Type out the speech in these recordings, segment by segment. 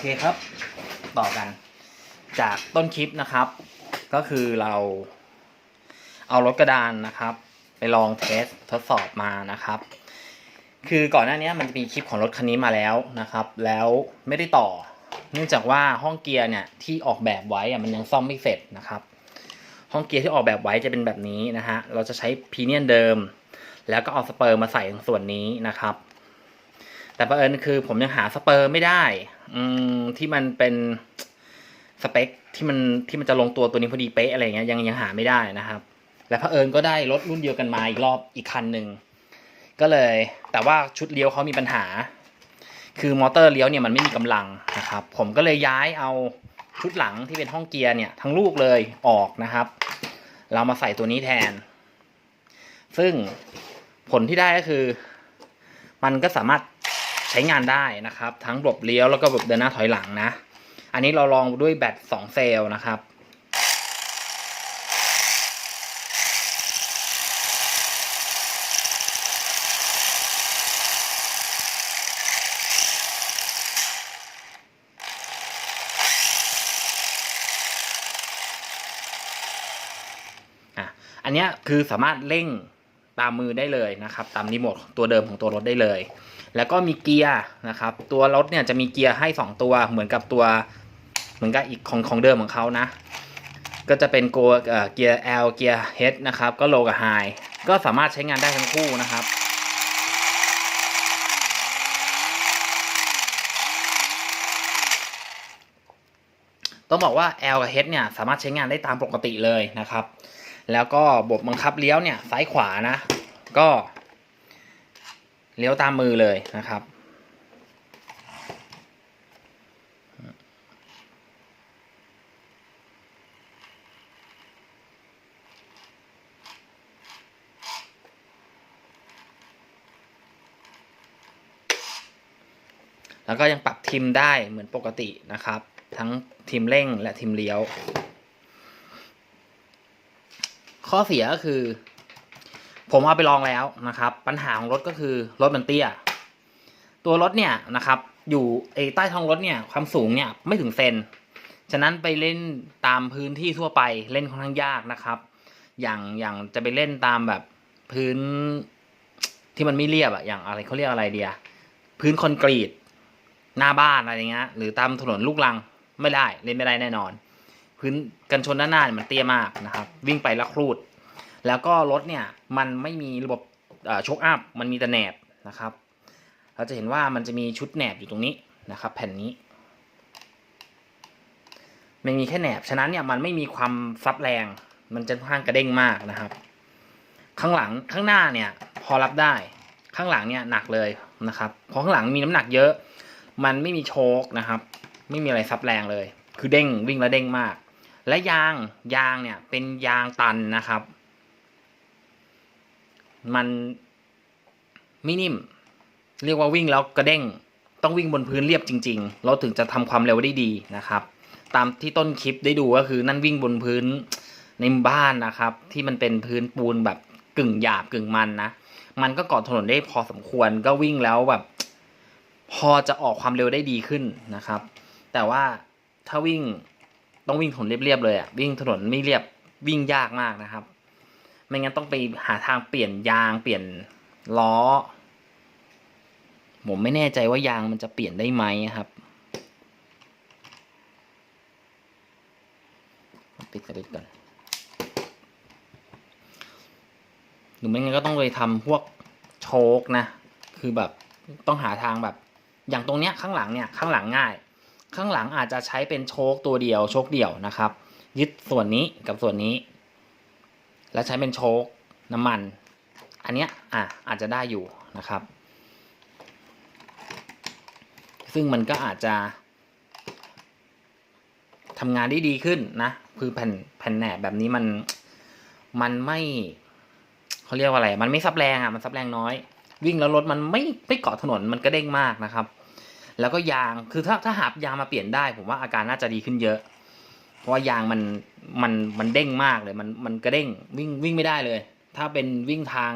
เคครับ ต่อกัน จากต้นคลิปนะครับ ก็คือเราเอารถกระดานนะครับ ไปลองเทสทดสอบมานะครับ คือก่อนหน้านี้มันจะมีคลิปของรถคันนี้มาแล้วนะครับ แล้วไม่ได้ต่อ เนื่องจากว่าห้องเกียร์เนี่ยที่ออกแบบไว้อะมันยังซ่อมไม่เสร็จนะครับ ห้องเกียร์ที่ออกแบบไว้จะเป็นแบบนี้นะฮะเราจะใช้พีเนียนเดิม แล้วก็เอาสเปอร์มาใส่ตรงส่วนนี้นะครับแต่ประเอิญคือผมยังหาสเปอร์ไม่ได้ อืมที่มันเป็นสเปคที่มันที่มันจะลงตัวตัวนี้พอดีเป๊ะอะไรเงี้ยยังยังหาไม่ได้นะครับ และพระเผอิญก็ได้รถรุ่นเดียวกันมาอีกรอบอีกคันหนึ่งก็เลย แต่ว่าชุดเลี้ยวเขามีปัญหา คือมอเตอร์เลี้ยวเนี่ยมันไม่มีกำลังนะครับ ผมก็เลยย้ายเอาชุดหลังที่เป็นห้องเกียร์เนี่ยทั้งลูกเลยออกนะครับ เรามาใส่ตัวนี้แทน ซึ่งผลที่ได้ก็คือ มันก็สามารถ ใช้งานได้นะครับ ทั้งระบบเลี้ยวแล้วก็ระบบเดินหน้าถอยหลังนะ อันนี้เราลองด้วยแบต2เซลล์นะครับอะอันนี้คือสามารถเร่งตามมือได้เลยนะครับ ตามรีโมทตัวเดิมของตัวรถได้เลย แล้วก็มีเกียร์นะครับ ตัวรถเนี่ยจะมีเกียร์ให้ 2 ตัวเหมือนกับตัวเหมือนกับอีกของของเดิมของเขานะ ก็จะเป็นโกเอ่อเกียร์ L เกียร์ H นะครับ ก็ low กับ high ก็สามารถใช้งานได้ทั้งคู่นะครับต้องบอกว่า L กับ H เนี่ยสามารถใช้งานได้ตามปกติเลยนะครับ แล้วก็บบบังคับเลี้ยวเนี่ยซ้ายขวานะ ก็ เลี้ยวตามมือเลยนะครับ แล้วก็ยังปรับทิมได้เหมือนปกตินะครับ ทั้งทิมเร่งและทิมเลี้ยว ข้อเสียก็คือ ผมเอาไปลองแล้วนะครับ ปัญหาของรถก็คือรถมันเตี้ย ตัวรถเนี่ยนะครับ อยู่ไอ้ใต้ท้องรถเนี่ยความสูงเนี่ยไม่ถึงเซนฉะนั้นไปเล่นตามพื้นที่ทั่วไปเล่นค่อนข้างยากนะครับ อย่างอย่างจะไปเล่นตามแบบพื้นที่มันไม่เรียบอะอย่างอะไรเขาเรียกอะไรเดียพื้นคอนกรีตหน้าบ้านอะไรเงี้ยหรือตามถนนลูกรังไม่ได้เล่นไม่ได้แน่นอน พื้นกันชนด้านหน้าเนี่ยมันเตี้ยมากนะครับ วิ่งไปแล้วครูด แล้วก็รถเนี่ยมันไม่มีระบบโชคอัพมันมีแต่แหนบนะครับ เราจะเห็นว่ามันจะมีชุดแหนบอยู่ตรงนี้นะครับแผ่นนี้มันมีแค่แหนบ ฉะนั้นเนี่ยมันไม่มีความซับแรง มันจะค่อนข้างกระเด้งมากนะครับ ข้างหลังข้างหน้าเนี่ยพอรับได้ ข้างหลังเนี่ยหนักเลยนะครับเพราะข้างหลังมีน้ำหนักเยอะ มันไม่มีโชคนะครับ ไม่มีอะไรซับแรงเลย คือเด้งวิ่งแล้วเด้งมาก และยางยางเนี่ยเป็นยางตันนะครับ มันไม่นิ่ม เรียกว่าวิ่งแล้วกระเด้ง ต้องวิ่งบนพื้นเรียบจริง ๆ เราถึงจะทำความเร็วได้ดีนะครับ ตามที่ต้นคลิปได้ดูก็คือนั่นวิ่งบนพื้นในบ้านนะครับ ที่มันเป็นพื้นปูนแบบกึ่งหยาบกึ่งมันนะมันก็เกาะถนนได้พอสมควรก็วิ่งแล้วแบบพอจะออกความเร็วได้ดีขึ้นนะครับ แต่ว่าถ้าวิ่งต้องวิ่งถนนเรียบๆเลยอะวิ่งถนนไม่เรียบวิ่งยากมากนะครับ ไม่งั้นต้องไปหาทางเปลี่ยนยางเปลี่ยนล้อ ผมไม่แน่ใจว่ายางมันจะเปลี่ยนได้ไหมครับปิดสวิตช์ก่อนหรือไม่งั้นก็ต้องไปทำพวกโชคนะ คือแบบต้องหาทางแบบ อย่างตรงเนี้ยข้างหลังเนี่ยข้างหลังง่าย ข้างหลังอาจจะใช้เป็นโชคตัวเดียวโชคเดี่ยวนะครับ ยึดส่วนนี้กับส่วนนี้ แล้วใช้เป็นโชคน้ำมัน อันเนี้ยอะอาจจะได้อยู่นะครับ ซึ่งมันก็อาจจะทำงานได้ดีขึ้นนะคือแผ่นแผ่นแหนบแบบนี้มันมันไม่เขาเรียกว่าอะไร มันไม่ซับแรงอะมันซับแรงน้อย วิ่งแล้วรถมันไม่ไม่เกาะถนนมันก็เด้งมากนะครับ แล้วก็ยางคือถ้าถ้าหาบยางมาเปลี่ยนได้ ผมว่าอาการน่าจะดีขึ้นเยอะ เพราะว่ายางมันมันมันเด้งมากเลย มันมันกระเด้งวิ่งวิ่งไม่ได้เลย ถ้าเป็นวิ่งทาง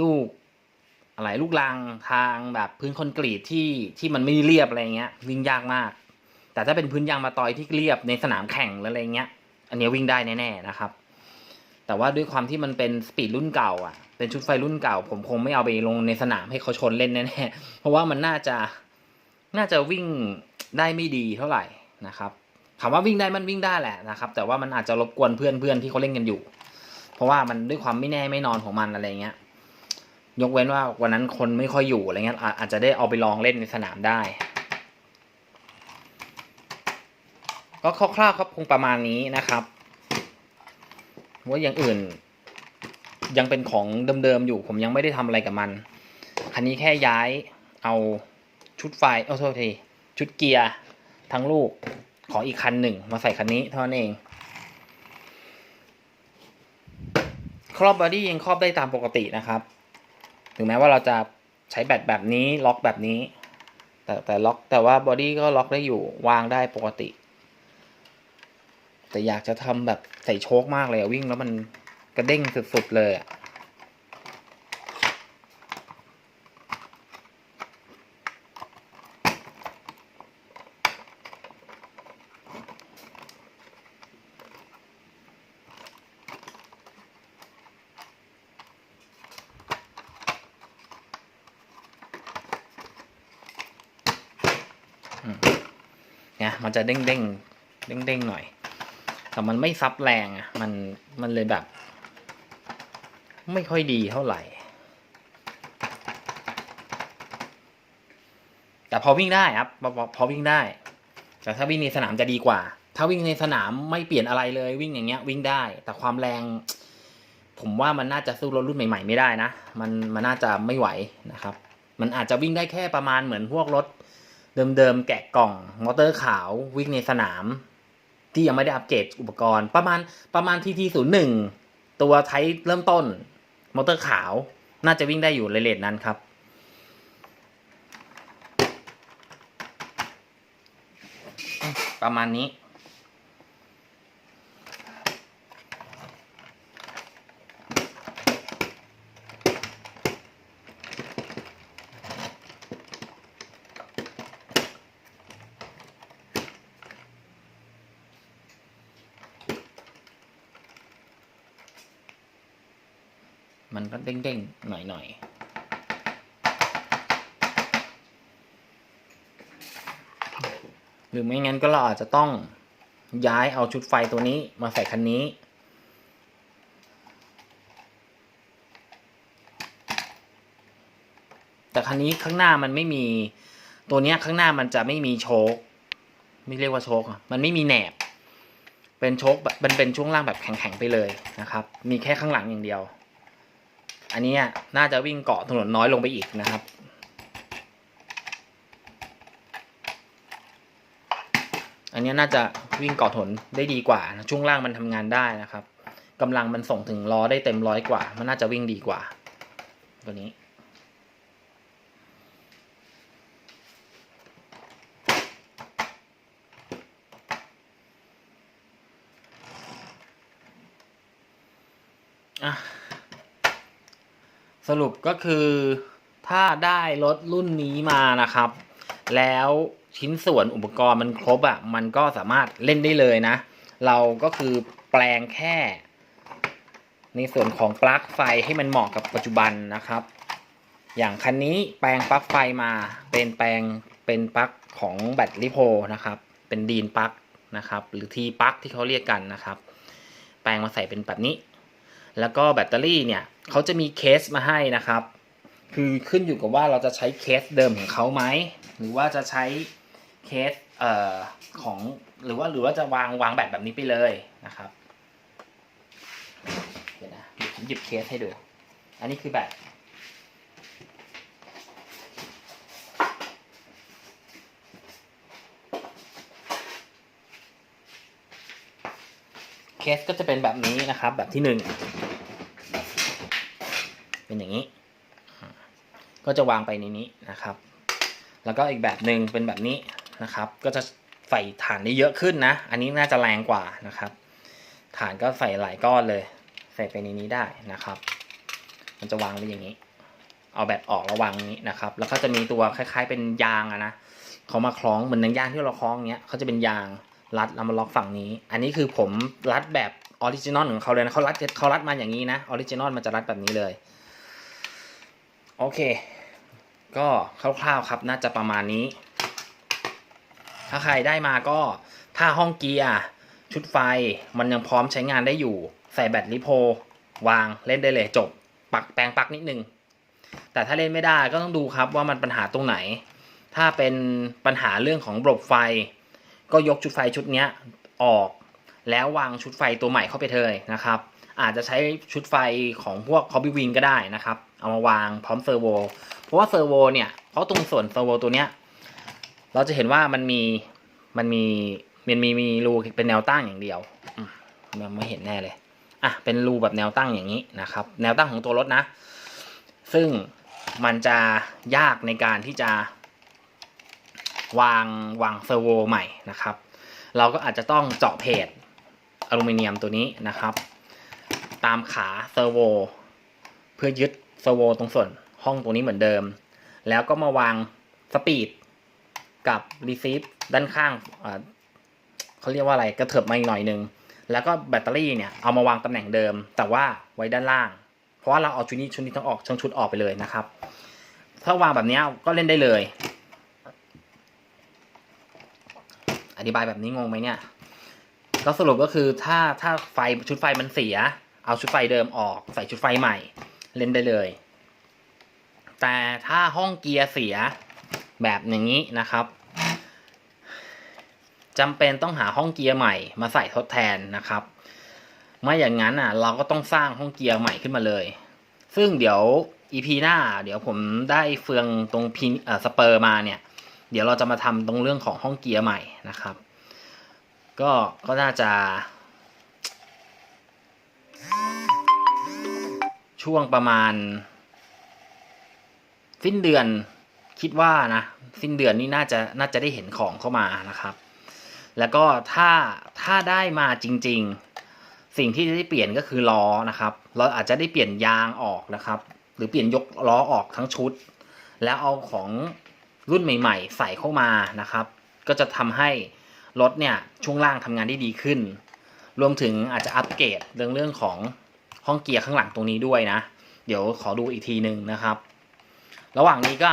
ลูก อะไรลูกรังทางแบบพื้นคอนกรีตที่ที่มันไม่เรียบอะไรเงี้ย วิ่งยากมาก แต่ถ้าเป็นพื้นยางมาตอยที่เรียบในสนามแข่งหรืออะไรเงี้ย อันนี้วิ่งได้แน่ๆนะครับ แต่ว่าด้วยความที่มันเป็นสปีดรุ่นเก่า อะ เป็นชุดไฟรุ่นเก่า ผมคงไม่เอาไปลงในสนามให้เขาชนเล่นแน่ๆเพราะว่ามันน่าจะน่าจะวิ่งได้ไม่ดีเท่าไหร่นะครับ ถามว่าวิ่งได้มันวิ่งได้แหละนะครับ แต่ว่ามันอาจจะรบกวนเพื่อนๆที่เขาเล่นกันอยู่ เพราะว่ามันด้วยความไม่แน่ไม่นอนของมันอะไรเงี้ย ยกเว้นว่าวันนั้นคนไม่ค่อยอยู่อะไรเงี้ยอาจจะได้เอาไปลองเล่นในสนามได้ ก็คร่าวๆครับคงประมาณนี้นะครับว่าอย่างอื่น ยังเป็นของเดิมๆอยู่ ผมยังไม่ได้ทำอะไรกับมัน คันนี้แค่ย้ายเอาชุดไฟเอาโทษทีชุดเกียร์ทั้งลูก ของอีกคันหนึ่งมาใส่คันนี้เท่านั้นเอง ครอบบอดี้ยังครอบได้ตามปกตินะครับ ถึงแม้ว่าเราจะใช้แบตแบบนี้ล็อกแบบนี้ แต่แต่ล็อกแต่ว่าบอดี้ก็ล็อกได้อยู่วางได้ปกติ แต่อยากจะทำแบบใส่โชคมากเลยวิ่งแล้วมันกระเด้งสุดๆเลยอะ นี่ยมันจะเด้งเด้งเด้งเด้งหน่อย แต่มันไม่ซับแรงอะ มันมันเลยแบบ ไม่ค่อยดีเท่าไหร่ แต่พอวิ่งได้ครับพอพอพอวิ่งได้ แต่ถ้าวิ่งในสนามจะดีกว่า ถ้าวิ่งในสนามไม่เปลี่ยนอะไรเลยวิ่งอย่างเงี้ย วิ่งได้ แต่ความแรง ผมว่ามันน่าจะสู้รถรุ่นใหม่ ๆ ไม่ได้นะ มันมันน่าจะไม่ไหวนะครับ มันอาจจะวิ่งได้แค่ประมาณเหมือนพวกรถ เดิมๆแกะกล่องมอเตอร์ขาววิ่งในสนาม ที่ยังไม่ได้อัปเกรดอุปกรณ์ ประมาณประมาณทีทีศูนย์หนึ่งตัวไทยเริ่มต้นมอเตอร์ขาว น่าจะวิ่งได้อยู่ในเลทนั้นครับ ประมาณนี้ มันก็เด้งๆ หน่อยๆหรือไม่งั้นก็เราอาจจะต้องย้ายเอาชุดไฟตัวนี้มาใส่คันนี้ แต่คันนี้ข้างหน้ามันไม่มีตัวนี้ข้างหน้ามันจะไม่มีโชคไม่เรียกว่าโชคอะมันไม่มีแหนบ เป็นโชคแบบมันเป็นช่วงล่างแบบแข็งๆไปเลยนะครับ มีแค่ข้างหลังอย่างเดียว อันนี้น่าจะวิ่งเกาะถนนน้อยลงไปอีกนะครับ อันนี้น่าจะวิ่งเกาะถนนได้ดีกว่านะช่วงล่างมันทำงานได้นะครับกำลังมันส่งถึงล้อได้เต็มร้อยกว่า มันน่าจะวิ่งดีกว่า ตัวนี้ อะ สรุปก็คือถ้าได้รถรุ่นนี้มานะครับ แล้วชิ้นส่วนอุปกรณ์มันครบอะ่ะ มันก็สามารถเล่นได้เลยนะ เราก็คือแปลงแค่ ในส่วนของปลั๊กไฟให้มันเหมาะกับปัจจุบันนะครับ อย่างคันนี้แปลงปลั๊กไฟมาเป็นแปลงเป็นปลั๊กของแบตลิโพนะครับ เป็นดีนปลั๊กนะครับ หรือทีปลั๊กที่เขาเรียกกันนะครับ แปลงมาใส่เป็นแบบนี้ แล้วก็แบตเตอรี่เนี่ยเขาจะมีเคสมาให้นะครับ คือขึ้นอยู่กับว่าเราจะใช้เคสเดิมของเขาไหมหรือว่าจะใช้เคสเอ่อของหรือว่าหรือว่าจะวางวางแบตแบบนี้ไปเลยนะครับเดี๋ยวนะผมหยิบเคสให้ดู อันนี้คือแบต เคสก็จะเป็นแบบนี้นะครับ แบบที่หนึ่งเป็นอย่างนี้ ก็จะวางไปในนี้นะครับ แล้วก็อีกแบบหนึ่งเป็นแบบนี้นะครับ ก็จะใส่ฐานได้เยอะขึ้นนะ อันนี้น่าจะแรงกว่านะครับ ฐานก็ใส่หลายก้อนเลย ใส่ไปในนี้ได้นะครับ มันจะวางไว้อย่างนี้ เอาแบตออกระวางนี้นะครับ แล้วก็จะมีตัวคล้าย ๆ เป็นยางอะนะเขามาคล้องเหมือนนังยางที่เราคล้องเนี้ยเขาจะเป็นยาง รัดแล้วมาล็อกฝั่งนี้ อันนี้คือผมรัดแบบออริจินอลของเขาเลยนะเขารัดเขารัดมาอย่างนี้นะออริจินอลมันจะรัดแบบนี้เลย โอเค ก็คร่าวๆครับน่าจะประมาณนี้ ถ้าใครได้มาก็ถ้าห้องเกียร์ชุดไฟมันยังพร้อมใช้งานได้อยู่ ใส่แบตลิโพ วางเล่นได้เลยจบ ปักแปลงปักนิดนึง แต่ถ้าเล่นไม่ได้ก็ต้องดูครับว่ามันปัญหาตรงไหน ถ้าเป็นปัญหาเรื่องของระบบไฟ ก็ยกชุดไฟชุดนี้ออก แล้ววางชุดไฟตัวใหม่เข้าไปเลยนะครับ อาจจะใช้ชุดไฟของพวก Hobby Wing ก็ได้นะครับ เอามาวางพร้อมเซอร์โวเพราะว่าเซอร์โวเนี่ยเพราะตรงส่วนเซอร์โวตัวเนี้ยเราจะเห็นว่ามันมีมันมีมันมีมีรูเป็นแนวตั้งอย่างเดียวมันไม่เห็นแน่เลยอะเป็นรูแบบแนวตั้งอย่างนี้นะครับ แนวตั้งของตัวรถนะ ซึ่งมันจะยากในการที่จะ วางวางเซอร์โวใหม่นะครับ เราก็อาจจะต้องเจาะเพจอลูมิเนียมตัวนี้นะครับ ตามขาเซอร์โวเพื่อยึดเซอร์โวตรงส่วนห้องตรงนี้เหมือนเดิม แล้วก็มาวางสปีดกับรีซีฟด้านข้างเขาเรียกว่าอะไรกระเถิบมาอีกหน่อยนึง แล้วก็แบตเตอรี่เนี่ยเอามาวางตำแหน่งเดิม แต่ว่าไว้ด้านล่าง เพราะว่าเราเอาชุดนี้ชุดนี้ทั้งออกทั้งชุดออกไปเลยนะครับ ถ้าวางแบบนี้ก็เล่นได้เลย อธิบายแบบนี้งงไหมเนี่ย ก็สรุปก็คือถ้าถ้าไฟชุดไฟมันเสีย เอาชุดไฟเดิมออกใส่ชุดไฟใหม่ เล่นได้เลย แต่ถ้าห้องเกียร์เสียแบบอย่างนี้นะครับจำเป็นต้องหาห้องเกียร์ใหม่มาใส่ทดแทนนะครับไม่อย่างนั้นอะ เราก็ต้องสร้างห้องเกียร์ใหม่ขึ้นมาเลย ซึ่งเดี๋ยว EP หน้า เดี๋ยวผมได้เฟืองตรงพินเอ่อสเปอร์มาเนี่ย เดี๋ยวเราจะมาทำตรงเรื่องของห้องเกียร์ใหม่นะครับ ก็ก็น่าจะ ช่วงประมาณ สิ้นเดือนคิดว่านะสิ้นเดือนนี้น่าจะน่าจะได้เห็นของเข้ามานะครับ แล้วก็ถ้าถ้าได้มาจริง ๆ สิ่งที่จะได้เปลี่ยนก็คือล้อนะครับ เราอาจจะได้เปลี่ยนยางออกนะครับ หรือเปลี่ยนยกล้อออกทั้งชุด แล้วเอาของ รุ่นใหม่ ๆ ใส่เข้ามานะครับ ก็จะทำให้รถเนี่ยช่วงล่างทำงานได้ดีขึ้น รวมถึงอาจจะอัปเกรดเรื่องเรื่องของห้องเกียร์ข้างหลังตรงนี้ด้วยนะ เดี๋ยวขอดูอีกทีหนึ่งนะครับ ระหว่างนี้ก็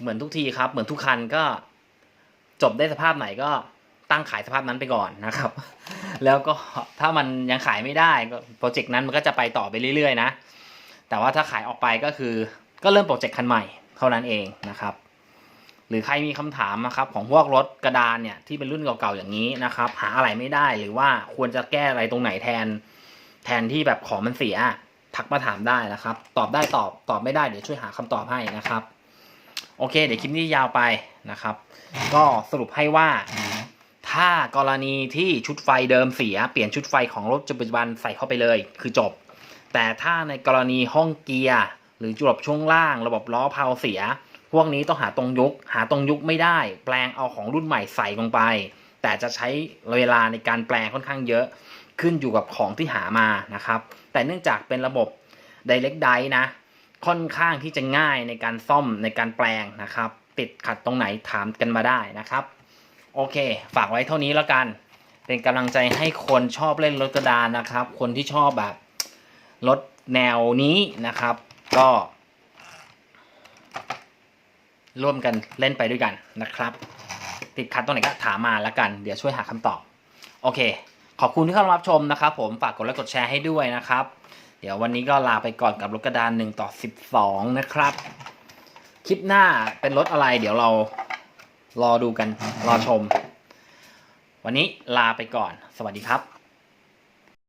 เหมือนทุกทีครับ เหมือนทุกคันก็จบได้สภาพไหนก็ตั้งขายสภาพนั้นไปก่อนนะครับ แล้วก็ถ้ามันยังขายไม่ได้ก็โปรเจกต์นั้นมันก็จะไปต่อไปเรื่อยๆนะ แต่ว่าถ้าขายออกไปก็คือก็เริ่มโปรเจกต์คันใหม่เท่านั้นเองนะครับ หรือใครมีคำถามนะครับของพวกรถกระดานเนี่ยที่เป็นรุ่นเก่าๆอย่างนี้นะครับ หาอะไรไม่ได้หรือว่าควรจะแก้อะไรตรงไหนแทน แทนที่แบบของมันเสียทักมาถามได้นะครับ ตอบได้ตอบตอบไม่ได้เดี๋ยวช่วยหาคำตอบให้นะครับ โอเค เดี๋ยวคลิปนี้ยาวไปนะครับ ก็สรุปให้ว่า ถ้ากรณีที่ชุดไฟเดิมเสีย เปลี่ยนชุดไฟของรถปัจจุบันใส่เข้าไปเลย คือจบ แต่ถ้าในกรณีห้องเกียร์หรือระบบช่วงล่าง ระบบล้อเพาเสีย พวกนี้ต้องหาตรงยุกหาตรงยุกไม่ได้ แปลงเอาของรุ่นใหม่ใส่ลงไป แต่จะใช้เวลาในการแปลงค่อนข้างเยอะ ขึ้นอยู่กับของที่หามานะครับ แต่เนื่องจากเป็นระบบ Direct d i นะ ค่อนข้างที่จะง่ายในการซ่อมในการแปลงนะครับ ติดขัดตรงไหนถามกันมาได้นะครับ โอเค ฝากไว้เท่านี้แล้วกัน เป็นกำลังใจให้คนชอบเล่นรถกระดานนะครับ คนที่ชอบแบบรถแนวนี้นะครับ ก็ ร่วมกันเล่นไปด้วยกันนะครับ ติดขัดตรงไหนก็ถามมาแล้วกัน เดี๋ยวช่วยหาคำตอบ โอเค ขอบคุณที่เข้ามารับชมนะครับ ผมฝากกดไลค์กดแชร์ให้ด้วยนะครับ เดี๋ยววันนี้ก็ลาไปก่อนกับรถกระดาน1ต่อ12 นะครับ คลิปหน้าเป็นรถอะไร เดี๋ยวเรารอดูกันรอชม วันนี้ลาไปก่อน สวัสดีครับ